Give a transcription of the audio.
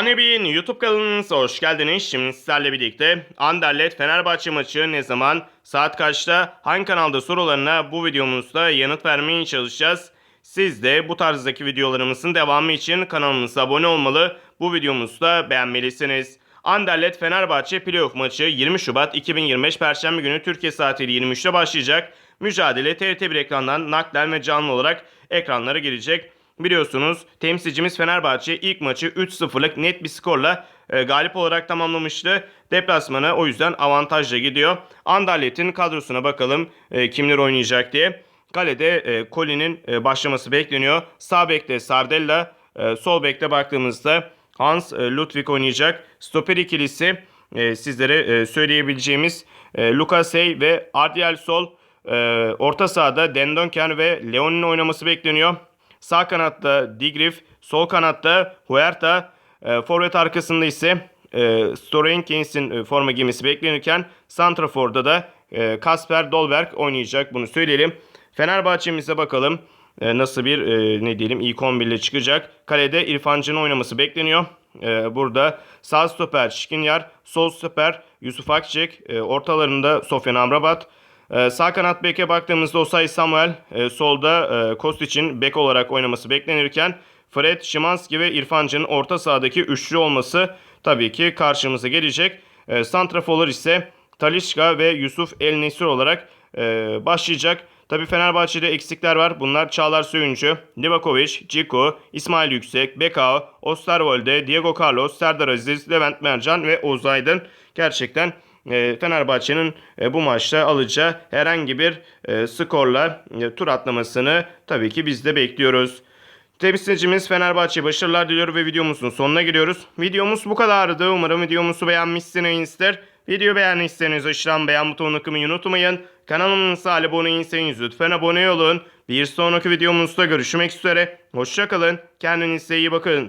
Hanebi'nin YouTube kanalınıza hoş geldiniz. Şimdi sizlerle birlikte Anderlet Fenerbahçe maçı ne zaman, saat kaçta, hangi kanalda sorularına bu videomuzda yanıt vermeye çalışacağız. Siz de bu tarzdaki videolarımızın devamı için kanalımıza abone olmalı, bu videomuzu da beğenmelisiniz. Anderlet Fenerbahçe playoff maçı 20 Şubat 2025 Perşembe günü Türkiye saatiyle 23'te başlayacak. Mücadele TRT1 ekrandan naklen ve canlı olarak ekranlara girecek. Biliyorsunuz temsilcimiz Fenerbahçe ilk maçı 3-0'lık net bir skorla e, galip olarak tamamlamıştı. Deplasmana o yüzden avantajla gidiyor. Anderlet'in kadrosuna bakalım e, kimler oynayacak diye. Kalede e, Colin'in e, başlaması bekleniyor. Sağ bekte Sardella, e, sol bekte baktığımızda Hans e, Ludwig oynayacak. Stoper ikilisi e, sizlere e, söyleyebileceğimiz e, Lukasey ve Ardiel Sol. E, orta sahada Dendonker ve Leon'un oynaması bekleniyor. Sağ kanatta Digrif, sol kanatta Huerta, e, forvet arkasında ise e, Storenkens'in e, forma giymesi beklenirken Santrafor'da da e, Kasper Dolberg oynayacak bunu söyleyelim. Fenerbahçe'mize bakalım e, nasıl bir e, ne diyelim ilk 11 ile çıkacak. Kalede İrfancan'ın oynaması bekleniyor. E, burada sağ stoper Şikinyar, sol stoper Yusuf Akçek, e, ortalarında Sofyan Amrabat, ee, sağ kanat beke baktığımızda Osay Samuel, e, solda e, Kostic'in bek olarak oynaması beklenirken Fred, Şimanski ve İrfancan'ın orta sahadaki üçlü olması tabii ki karşımıza gelecek. E, Santraforlar ise Talişka ve Yusuf El Nesir olarak e, başlayacak. Tabii Fenerbahçe'de eksikler var. Bunlar Çağlar Söyüncü, Livakovic, Ciku, İsmail Yüksek, Bekao, Osterwolde, Diego Carlos, Serdar Aziz, Levent Mercan ve Oğuz. Gerçekten Fenerbahçe'nin e, bu maçta alacağı herhangi bir e, skorla e, tur atlamasını tabii ki biz de bekliyoruz. Temsilcimiz Fenerbahçe başarılar diliyor ve videomuzun sonuna geliyoruz. Videomuz bu kadardı. Umarım videomuzu beğenmişsinizdir. Video beğendiyseniz aşağıdan beğen butonuna kılmayı unutmayın. Kanalımıza abone değilseniz lütfen abone olun. Bir sonraki videomuzda görüşmek üzere. Hoşçakalın. Kendinize iyi bakın.